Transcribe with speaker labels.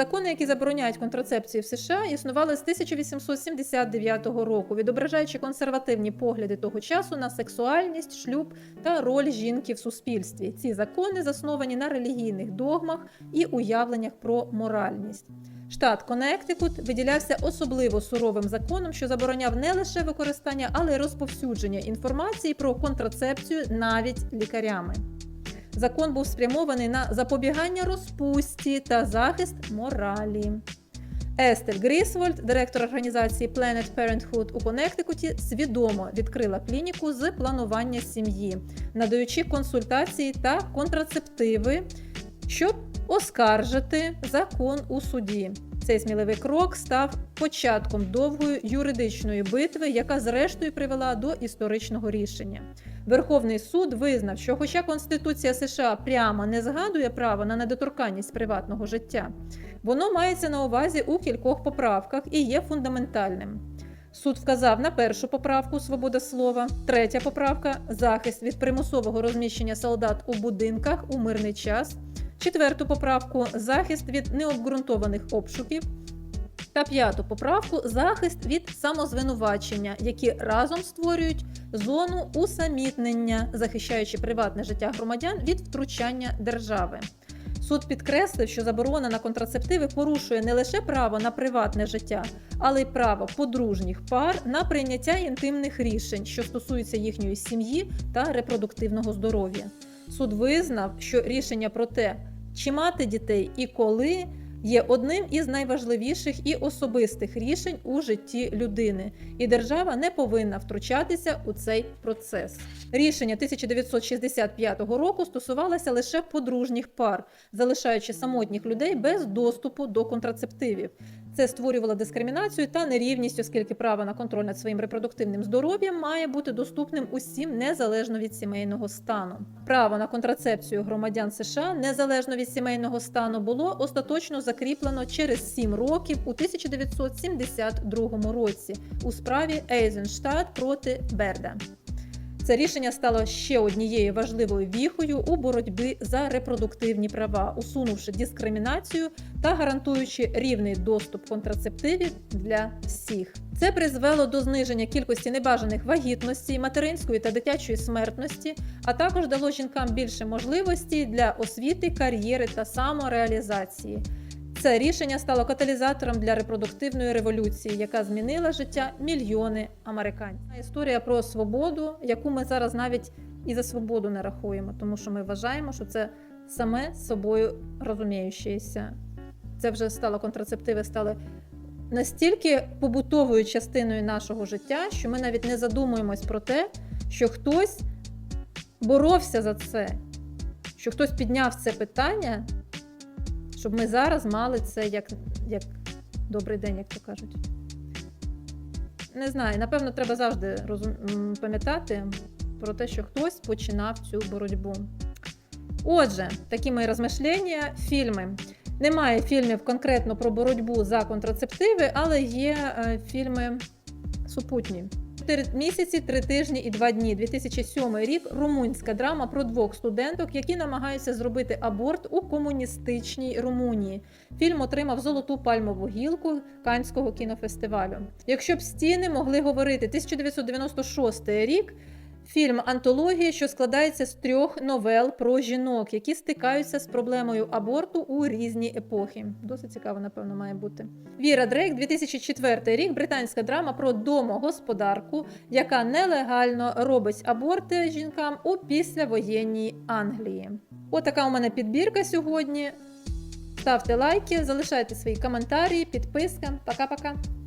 Speaker 1: Закони, які забороняють контрацепцію в США, існували з 1879 року, відображаючи консервативні погляди того часу на сексуальність, шлюб та роль жінки в суспільстві. Ці закони засновані на релігійних догмах і уявленнях про моральність. Штат Коннектикут виділявся особливо суровим законом, що забороняв не лише використання, але й розповсюдження інформації про контрацепцію навіть лікарями. Закон був спрямований на запобігання розпусті та захист моралі. Естер Грісвольд, директор організації Planet Parenthood у Коннектикуті, свідомо відкрила клініку з планування сім'ї, надаючи консультації та контрацептиви, щоб оскаржити закон у суді. Цей сміливий крок став початком довгої юридичної битви, яка зрештою привела до історичного рішення. Верховний суд визнав, що, хоча Конституція США прямо не згадує право на недоторканність приватного життя, воно мається на увазі у кількох поправках і є фундаментальним. Суд вказав на першу поправку свобода слова, третя поправка захист від примусового розміщення солдат у будинках у мирний час, четверту поправку захист від необґрунтованих обшуків. Та п'яту поправку захист від самозвинувачення, які разом створюють зону усамітнення, захищаючи приватне життя громадян від втручання держави. Суд підкреслив, що заборона на контрацептиви порушує не лише право на приватне життя, але й право подружніх пар на прийняття інтимних рішень, що стосуються їхньої сім'ї та репродуктивного здоров'я. Суд визнав, що рішення про те, чи мати дітей і коли є одним із найважливіших і особистих рішень у житті людини, і держава не повинна втручатися у цей процес. Рішення 1965 року стосувалося лише подружніх пар, залишаючи самотніх людей без доступу до контрацептивів. Це створювало дискримінацію та нерівність, оскільки право на контроль над своїм репродуктивним здоров'ям має бути доступним усім незалежно від сімейного стану. Право на контрацепцію громадян США незалежно від сімейного стану було остаточно закріплено через 7 років у 1972 році у справі Ейзенштадт проти Берда. Це рішення стало ще однією важливою віхою у боротьбі за репродуктивні права, усунувши дискримінацію та гарантуючи рівний доступ контрацептивів для всіх. Це призвело до зниження кількості небажаних вагітностей, материнської та дитячої смертності, а також дало жінкам більше можливостей для освіти, кар'єри та самореалізації. Це рішення стало каталізатором для репродуктивної революції, яка змінила життя мільйони американців. Історія про свободу, яку ми зараз навіть і за свободу не рахуємо, тому що ми вважаємо, що це саме собою розуміючеся. Це вже стало контрацептиви, стали настільки побутовою частиною нашого життя, що ми навіть не задумуємось про те, що хтось боровся за це, що хтось підняв це питання щоб ми зараз мали це як, як добрий день, як то кажуть. Не знаю, напевно, треба завжди розум... пам'ятати про те, що хтось починав цю боротьбу. Отже, такі мої розмишлення, фільми. Немає фільмів конкретно про боротьбу за контрацептиви, але є е, фільми супутні. Чотири місяці, три тижні і два дні. 2007 рік. Румунська драма про двох студенток, які намагаються зробити аборт у комуністичній Румунії. Фільм отримав золоту пальмову гілку Канського кінофестивалю. Якщо б стіни могли говорити 1996 рік. Фільм антологія, що складається з трьох новел про жінок, які стикаються з проблемою аборту у різні епохи. Досить цікаво, напевно, має бути. Віра Дрейк, 2004 рік, британська драма про домогосподарку, яка нелегально робить аборти жінкам у післявоєнній Англії. Отака у мене підбірка сьогодні. Ставте лайки, залишайте свої коментарі, підписка. Пока-пока.